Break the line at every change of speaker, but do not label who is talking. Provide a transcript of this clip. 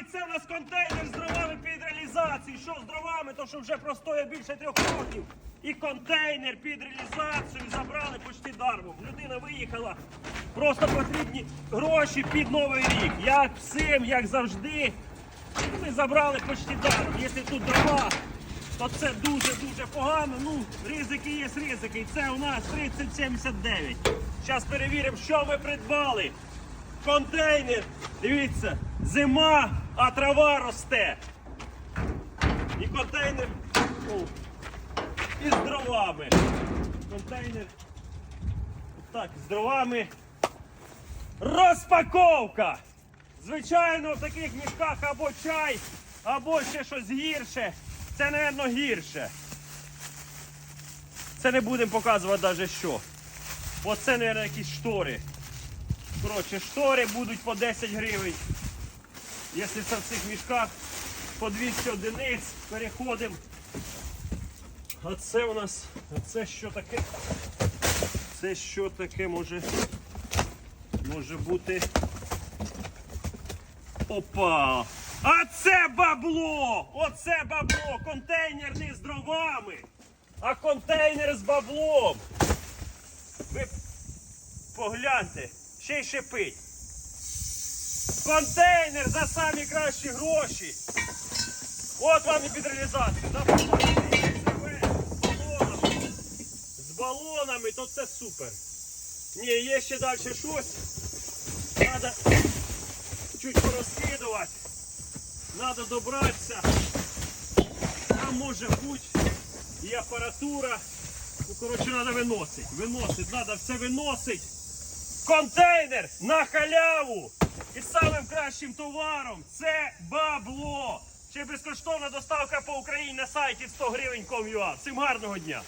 дровами це у нас контейнер з дровами під реалізацію. Що з дровами, то що вже простоє більше трьох років. І контейнер під реалізацію забрали почти дармом. Людина виїхала. Просто потрібні гроші під новий рік. Як всім, як завжди. Ми забрали почти даром. Якщо тут дрова, то це дуже-дуже погано. Ну, ризики є ризики. І це у нас 3079. Зараз перевіримо, що ми придбали. Контейнер. Дивіться, зима, а трава росте. І контейнер із дровами. Контейнер. Так, з дровами. Розпаковка! Звичайно, в таких мішках або чай, або ще щось гірше. Це, напевно, гірше. Це не будемо показувати навіть що. Оце, мабуть, якісь штори. Коротше, штори будуть по 10 гривень. Якщо це в цих мішках по 200 одиниць, переходимо. А це у нас, а це що таке? Це що таке може, може бути. Опа! А це бабло! Оце бабло! Контейнер не з дровами, а контейнер з баблом. Ви погляньте, ще й шипить. Контейнер за самі кращі гроші. От вам і під реалізацію. З балонами. То це супер. Ні, є ще далі щось. Треба чуть порозкидувати. Треба добратися. Там може бути і апаратура. Ну, коротше, треба виносити. Виносити, треба все виносити. Контейнер на халяву. І самим кращим товаром це бабло. Ще безкоштовна доставка по Україні на сайті 100 гривень.com.ua. Всім гарного дня!